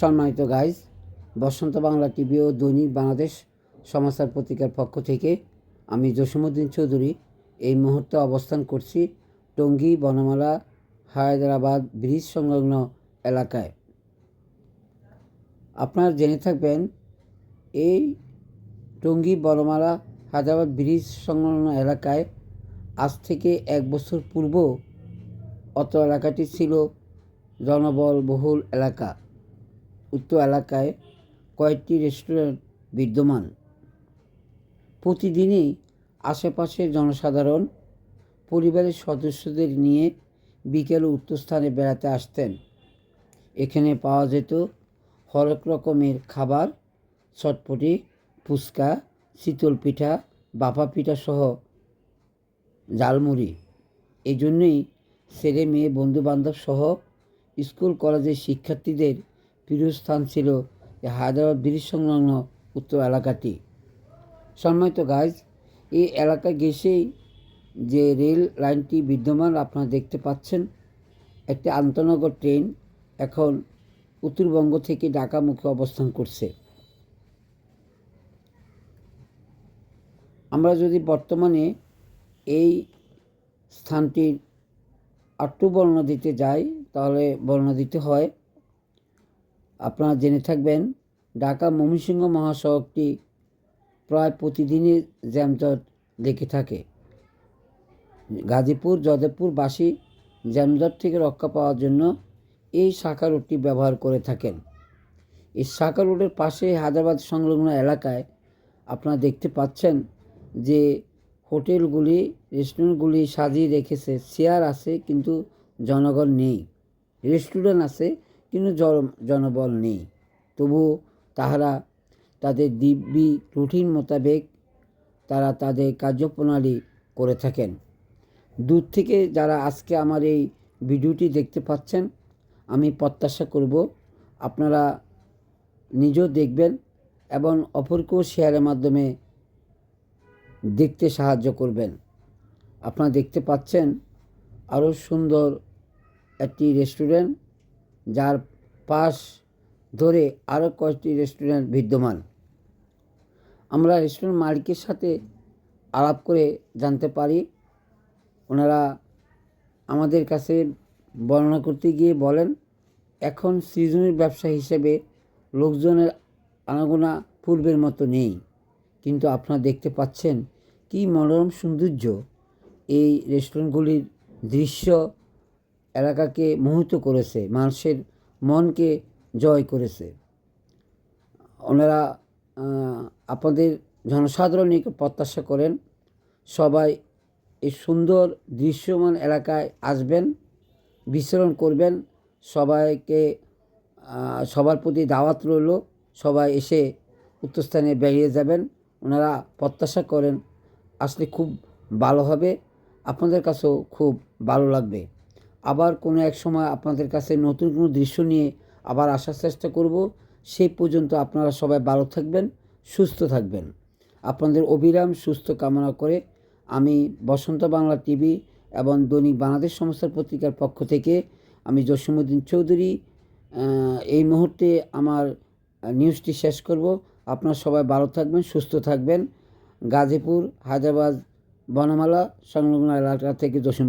সম্মানিত guys Basanta Bangla TV ও দৈনিক বাংলাদেশ সমাচার পত্রিকার পক্ষ থেকে আমি জসীমউদ্দিন চৌধুরী এই মুহূর্তে অবস্থান করছি টঙ্গী, বনমালা, হায়দ্রাবাদ ব্রিজ সংলগ্ন এলাকায়। আপনারা জেনে থাকবেন, এই টঙ্গী, বনমালা, হায়দ্রাবাদ ব্রিজ সংলগ্ন এলাকায় আজ থেকে এক বছর পূর্ব অত এলাকাটি ছিল জনবলবহুল এলাকা। উক্ত এলাকায় কয়েকটি রেস্টুরেন্ট বিদ্যমান। প্রতিদিনই আশেপাশের জনসাধারণ পরিবারের সদস্যদের নিয়ে বিকেলে উক্ত স্থানে বেড়াতে আসতেন। এখানে পাওয়া যেত হরেক রকমের খাবার, চটপটি, ফুচকা, শীতল পিঠা বাপা পিঠা সহ ঝালমুড়ি। এই জন্যই ছেলে মেয়ে বন্ধুবান্ধব সহ স্কুল, কলেজের শিক্ষার্থীদের প্রিয় স্থান ছিল এই হায়দ্রাবাদ ব্রিজ সংলগ্ন উত্তর এলাকাটি। সম্মানিত গাইজ এই এলাকা গেছেই যে রেল লাইনটি বিদ্যমান আপনারা দেখতে পাচ্ছেন, একটি আন্তনগর ট্রেন এখন উত্তরবঙ্গ থেকে ঢাকামুখে অবস্থান করছে। আমরা যদি বর্তমানে এই স্থানটির আট্টু বর্ণনা দিতে যাই, তাহলে বর্ণনা দিতে হয় আপনারা জেনে থাকবেন, ঢাকা ময়মনসিংহ মহাসড়কটি প্রায় প্রতিদিনই জ্যামজট লেগে থাকে। গাজীপুর যদেপুরবাসী জ্যামজট থেকে রক্ষা পাওয়ার জন্য এই শাখা রোডটি ব্যবহার করে থাকেন। এই শাখা রোডের পাশে হায়দ্রাবাদ সংলগ্ন এলাকায় আপনারা দেখতে পাচ্ছেন যে হোটেলগুলি, রেস্টুরেন্টগুলি সাজিয়ে রেখেছে। চেয়ার আছে, কিন্তু জনগণ নেই। রেস্টুরেন্ট আছে কিন্তু জন- জনবল নেই। তবু তাহারা তাদের দিব্যি রুটিন মোতাবেক তারা তাদের কার্যপ্রণালী করে থাকেন। দূর থেকে যারা আজকে আমার এই ভিডিওটি দেখতে পাচ্ছেন, আমি প্রত্যাশা করব আপনারা নিজেও দেখবেন এবং অপরকেও শেয়ারের মাধ্যমে দেখতে সাহায্য করবেন। আপনারা দেখতে পাচ্ছেন আরও সুন্দর একটি রেস্টুরেন্ট যার পাশ ধরে আরও কয়েকটি রেস্টুরেন্ট বিদ্যমান। আমরা রেস্টুরেন্ট মালিকের সাথে আলাপ করে জানতে পারি। ওনারা আমাদের কাছে বর্ণনা করতে গিয়ে বলেন, এখন সিজনের ব্যবসা হিসেবে লোকজনের আনাগোনা পূর্বের মতো নেই। কিন্তু আপনারা দেখতে পাচ্ছেন কি মনোরম সৌন্দর্য এই রেস্টুরেন্টগুলির দৃশ্য এলাকাকে মোহিত করেছে, মানুষের মনকে জয় করেছে। ওনারা আপনাদের জনসাধারণই প্রত্যাশা করেন, সবাই এই সুন্দর দৃশ্যমান এলাকায় আসবেন, বিচরণ করবেন, সবাইকে সবার প্রতি দাওয়াত রইল, সবাই এসে উত্তরস্থানে বেরিয়ে যাবেন। ওনারা প্রত্যাশা করেন, আসলে খুব ভালো হবে, আপনাদের কাছেও খুব ভালো লাগবে। আবার কোনো এক সময় আপনাদের কাছে নতুন কোনো দৃশ্য নিয়ে আবার আসার চেষ্টা করব। সেই পর্যন্ত আপনারা সবাই ভালো থাকবেন, সুস্থ থাকবেন। আপনাদের অবিরাম সুস্থ কামনা করে আমি বসন্ত বাংলা টিভি এবং দৈনিক বাংলাদেশ সংস্থার পত্রিকার পক্ষ থেকে আমি জসীমউদ্দিন চৌধুরী এই মুহূর্তে আমার নিউজটি শেষ করব। আপনারা সবাই ভালো থাকবেন, সুস্থ থাকবেন। গাজীপুর, হায়দ্রাবাদ, বনমালা, সংলগ্ন এলাকা থেকে জসীম